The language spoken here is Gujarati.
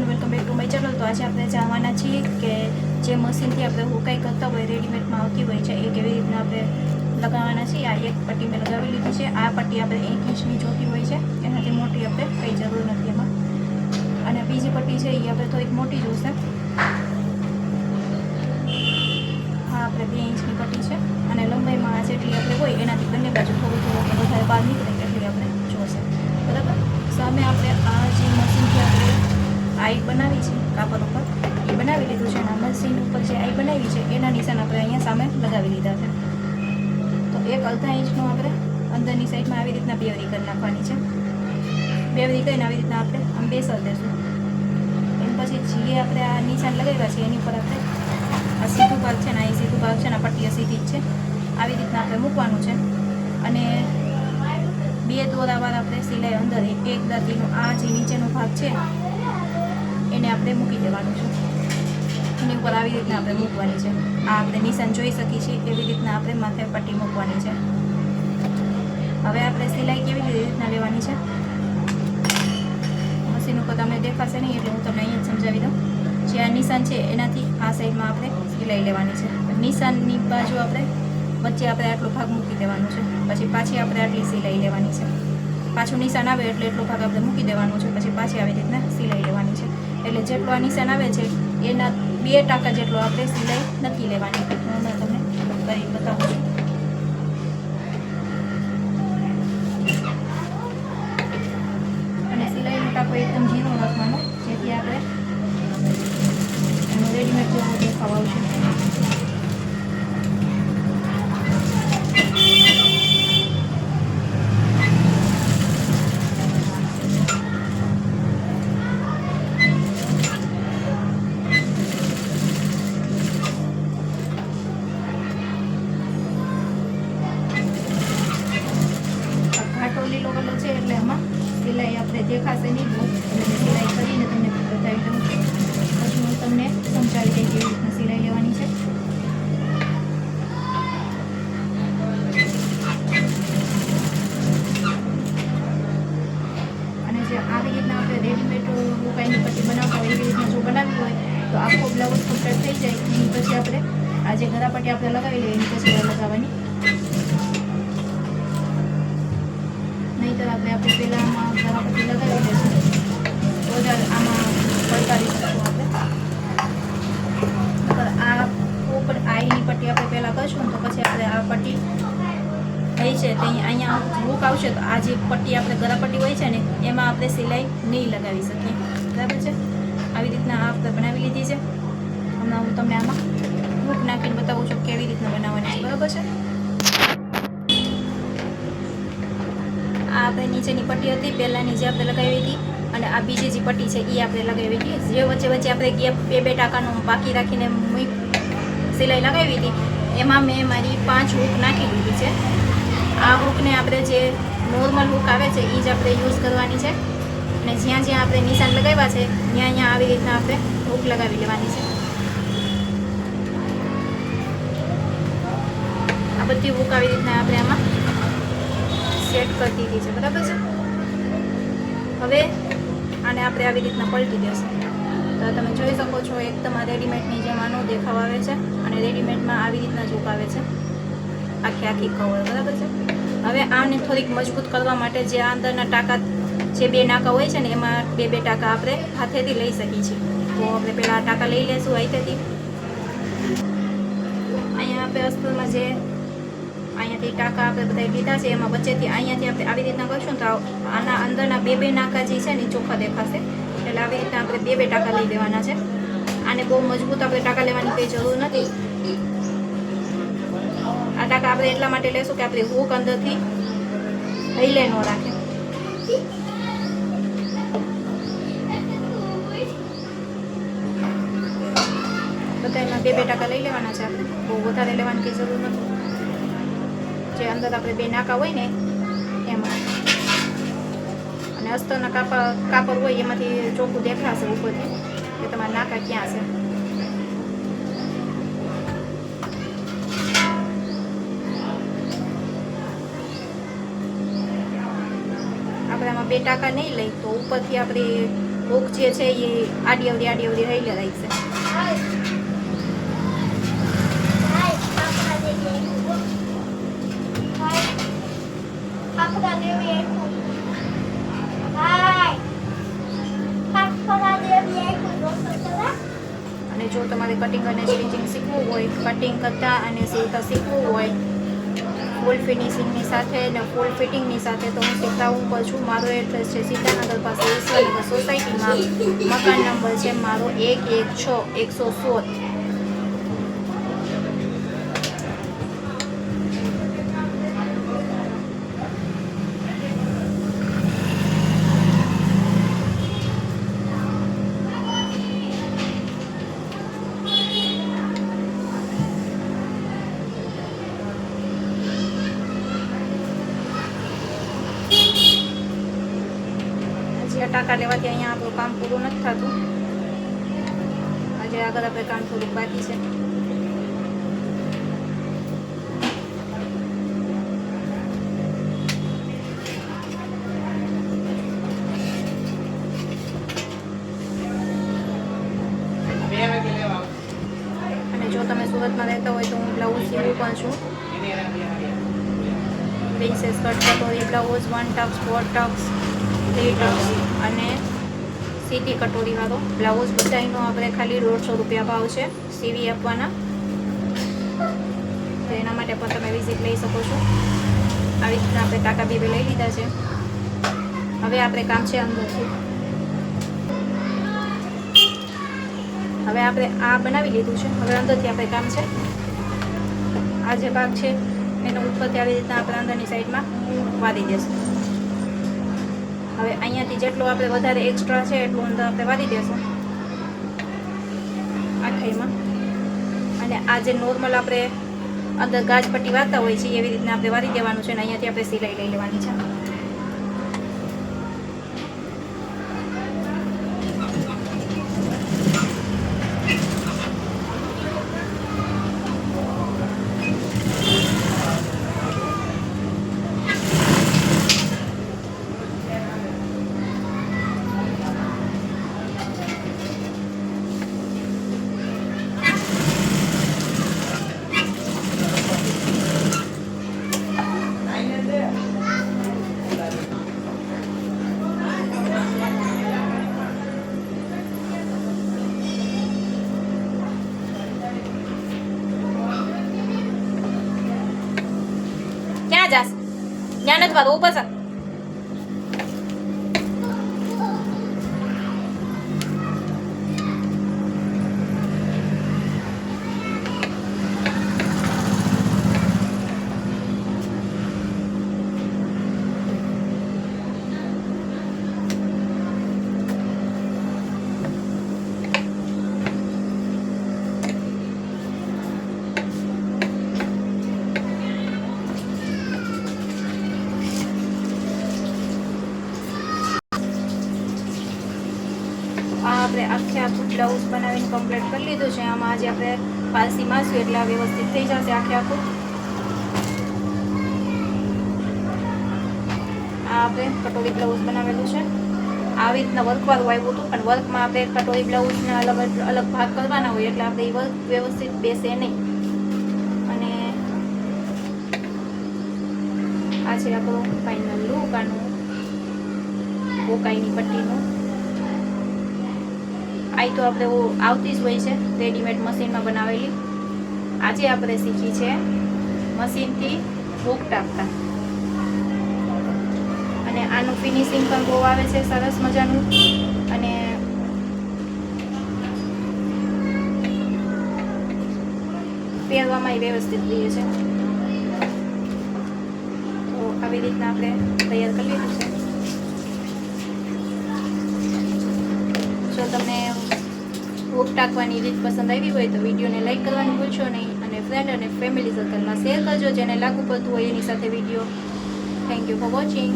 Everyone welcome back to my channel તો આજે આપણે જાણવાના છીએ કે જે મશીનથી આપણે હુકાઈ કરતા હોય રેડીમેડમાં આવતી હોય છે, એ કેવી રીતના આપણે લગાવવાના છીએ? આ એક પટ્ટી મેં લગાવી લીધી છે. આ પટ્ટી આપણે એક ઇંચની જોતી હોય છે. એનાથી મોટી આપણે કંઈ જરૂર નથી એમાં. અને બીજી પટ્ટી છે, એ આપણે થોડીક મોટી જોશે. હા આપણે બે ઇંચની પટ્ટી છે. અને લંબાઈમાં જેટલી આપણે હોય, એનાથી બંને બાજુ થોડું થોડું વધારે બહાર નીકળે એટલી આપણે જોશે બરાબર સામે આપણે આ જે મશીનથી આપણે આઈ બનાવી છે, કાપડ ઉપર. એ બનાવી લીધું છે અને મશીન ઉપર જે આઈ બનાવી છે, એના નિશાન આપણે અહીંયા સામે લગાવી લીધા છે. તો એક અડધા ઇંચનું આપણે અંદરની સાઈડમાં આવી રીતના બેવરી કરી નાખવાની છે. બેવરી કરીને આવી રીતના આપણે આમ બેસર દેશું. એમ પછી જે આપણે આ નિશાન લગાવ્યા છે, એની ઉપર આપણે આ સીધું ભાગ છે ને આ સીધું ભાગ છે ને પટ્ટી સીધી જ છે. આવી રીતના આપણે મૂકવાનું છે. અને બે દોરાવાર આપણે સિલાઈ અંદર એક દાદીનો આ જે નીચેનો ભાગ છે એને આપણે મૂકી દેવાનું છે. એની ઉપર આવી રીતના આપણે મૂકવાની છે. આ આપણે નિશાન જોઈ શકીએ છીએ એવી રીતના આપણે માથે પટ્ટી મૂકવાની છે. હવે આપણે સિલાઈ કેવી રીતના લેવાની છે? મશીન ઉપર તમને દેખાશે નહીં, એટલે હું તમને અહીંયા સમજાવી દઉં. જે આ નિશાન છે, એનાથી આ સાઈડમાં આપણે સિલાઈ લેવાની છે. નિશાનની બાજુ આપણે વચ્ચે આપણે આટલો ભાગ મૂકી દેવાનો છે. પછી પાછી આપણે આટલી સિલાઈ લેવાની છે. પાછું નિશાન આવે એટલે એટલો ભાગ આપણે મૂકી દેવાનો છે. પછી પાછી આવી રીતના એટલે જેટલો આ આવે છે, એના બે ટકા જેટલો આપણે સિલાઈ નથી લેવાની. હું હમણાં તમને કરી બતાવું છું. અને સિલાઈનો ટાંકો એકદમ રાખવાનો, જેથી આપણે રેડીમેડ જેવો દેખાવ આવશે. દેખાશે નહીં બહુ. સિલાઈ કરીને તમને બતાવી દઉં પછી હું તમને સમજાવી દઈ કેવી રીતના સિલાઈ લેવાની છે. અને જે આવી રીતના આપણે રેડીમેડ મુકાઈની પછી બનાવતા હોય, એવી રીતના જો બનાવ્યું હોય, તો આખો બ્લાઉઝ કમ્પ્લીટ થઈ જાય. એની પછી આપણે આ જે ઘરાપટ્ટી આપણે લગાવી લઈએ, એની પછી પટ્ટી આપણે ગરાપટ્ટી હોય છે ને, એમાં આપણે સિલાઈ નહીં લગાવી શકીએ. બરાબર છે? આવી રીતના આ આપણે બનાવી લીધી છે. હમણાં હું તમને આમાં લૂક નાખીને બતાવું છું કેવી રીતના બનાવવાની છે. બરાબર છે? આ આપણે નીચેની પટ્ટી હતી, પહેલાંની જે આપણે લગાવી હતી અને આ બીજી જે પટ્ટી છે એ આપણે લગાવી હતી. જે વચ્ચે વચ્ચે આપણે ગેપ બે બે ટાકાનું બાકી રાખીને સિલાઈ લગાવી હતી, એમાં મેં મારી પાંચ હૂક નાખી દીધી છે. આ હૂકને આપણે જે નોર્મલ હૂક આવે છે એ જ આપણે યુઝ કરવાની છે. અને જ્યાં જ્યાં આપણે નિશાન લગાવ્યા છે, ત્યાં ત્યાં આવી રીતના આપણે હૂક લગાવી લેવાની છે. આ બધી હૂક આવી રીતના આપણે આમાં સેટ કરી દીધી છે, બરાબર છે? હવે આને આપણે આવી રીતના પલટી દેશું. તો તમે જોઈ શકો છો, એકદમ આ રેડીમેડની જેમ આનો દેખાવ આવે છે અને રેડીમેડમાં આવી રીતના ઝૂક આવે છે. આખી આખી કવર બરાબર છે? હવે આને થોડીક મજબૂત કરવા માટે જે અંદરના ટાંકા જે બે નાકા હોય છે ને, એમાં બે બે ટાંકા આપણે હાથેથી લઈ શકીએ છીએ. તો આપણે પહેલાં ટાંકા લઈ લેશું અહીંથી અહીંયા આપણે અસ્તરમાં જે અહીંયાથી ટાંકા આપણે બધા લીધા છે, એમાં વચ્ચેથી અહીંયાથી આપણે આવી રીતના કરશું તો આના અંદરના બે બે નાકા જે છે ને ચોખ્ખા દેખાશે. એટલે આવી રીતના આપણે બે બે ટાંકા લઈ લેવાના છે. આને બહુ મજબૂત આપણે ટાંકા લેવાની કંઈ જરૂર નથી. આ ટાંકા આપણે એટલા માટે લેશું કે આપણી હુક અંદરથી હૈલે ન રાખે. બધામાં બે બે ટાંકા લઈ લેવાના છે આપણે. બહુ વધારે લેવાની કંઈ જરૂર નથી. જે અંદર આપણે બે નાકા હોય ને, એમાં. અને અસ્તરના કાપા કાપડ હોય એમાંથી ચોખ્ખું દેખાશે ઉપરથી કે તમારા નાકા ક્યાં છે આપણે આમાં બે ટાંકા નહીં લઈ, તો ઉપરથી આપણે ભૂખ જે છે એ આડી અવડી આડી અવડી રહી રાખશે અને જો તમારે કટિંગ અને સ્ટિચિંગ શીખવું હોય કટિંગ કરતા અને સીવતા શીખવું હોય ફૂલ ફિનિશિંગની સાથે અને ફૂલ ફિટિંગની સાથે તો હું શીખડાવું પર છું. મારો એડ્રેસ છે સીતાનગર પાસે ઈશ્વરનગર સોસાયટીમાં. મકાન નંબર છે મારો એક એક છ એકસો સોળ. ટાંકા લેવાથી અહીંયા આપણું કામ પૂરું નથી થતું. આજે આગળ આપણે કામ થોડુંક બાકી છે. અને જો તમે સુરતમાં રહેતા હોય તો હું બ્લાઉઝ સીવું પણ છું. પ્રિન્સેસ કટ કટોરી blouse one tucks four tucks three tucks અને સીધી કટોરીવાળો બ્લાઉઝ બધાનો આપણે ખાલી દોઢસો રૂપિયા ભાવ છે સીવી આપવાના. તો એના માટે પણ તમે વિઝિટ લઈ શકો છો. આવી રીતના આપણે ટાકા બી લઈ લીધા છે. હવે આપણે કામ છે અંદરથી. હવે આપણે આ બનાવી લીધું છે. હવે અંદરથી આપણે કામ છે. આ જે ભાગ છે, એનો ઉપરથી આવી રીતના આપણે અંદરની સાઈડમાં વાળી દેશું હવે અહીંયાથી જેટલું આપણે વધારે એક્સ્ટ્રા છે, એટલું અંદર આપણે વાળી દેશું. આખાઈમાં. અને આ જે નોર્મલ આપણે અંદર ગાજપટ્ટી વાળતા હોય છે, એવી રીતના આપણે વાળી દેવાનું છે અને અહીંયાથી આપણે સિલાઈ લઈ લેવાની છે. ક્યાં જાસ ત્યાં નથી આ આપણે આખે આખું બ્લાઉઝ બનાવીને કમ્પ્લીટ કરી લીધું છે. આમાં આજે આપણે પાલસી મારશું એટલે આ વ્યવસ્થિત થઈ જશે આખે આખું. આ આપણે કટોરી બ્લાઉઝ બનાવેલું છે. આવી રીતના વર્કવાળું આવ્યું હતું, પણ વર્કમાં આપણે કટોરી બ્લાઉઝના અલગ અલગ ભાગ કરવાના હોય એટલે આપણે એ વર્ક વ્યવસ્થિત બેસે નહીં. અને આ છે આપણું ફાઇનલ લુક આનું કોકાઈની પટ્ટીનું. આ તો આપણે આવતી જ હોય છે રેડીમેડ મશીનમાં બનાવેલી. આજે આપણે શીખી છે મશીનથી ભૂખ ટાંકતા. અને આનું ફિનિશિંગ પણ બહુ આવે છે, સરસ મજાનું. અને પહેરવામાં વ્યવસ્થિત રહીએ છે. તો આવી રીતના આપણે તૈયાર કરી લીધું છે. તમને ભૂખ ટાંકવાની રીત પસંદ આવી હોય તો વિડીયોને લાઈક કરવાનું ભૂલશો નહીં અને ફ્રેન્ડ અને ફેમિલી સર્કલમાં શેર કરજો, જેને લાગુ પડતું હોય એની સાથે video. Thank you for watching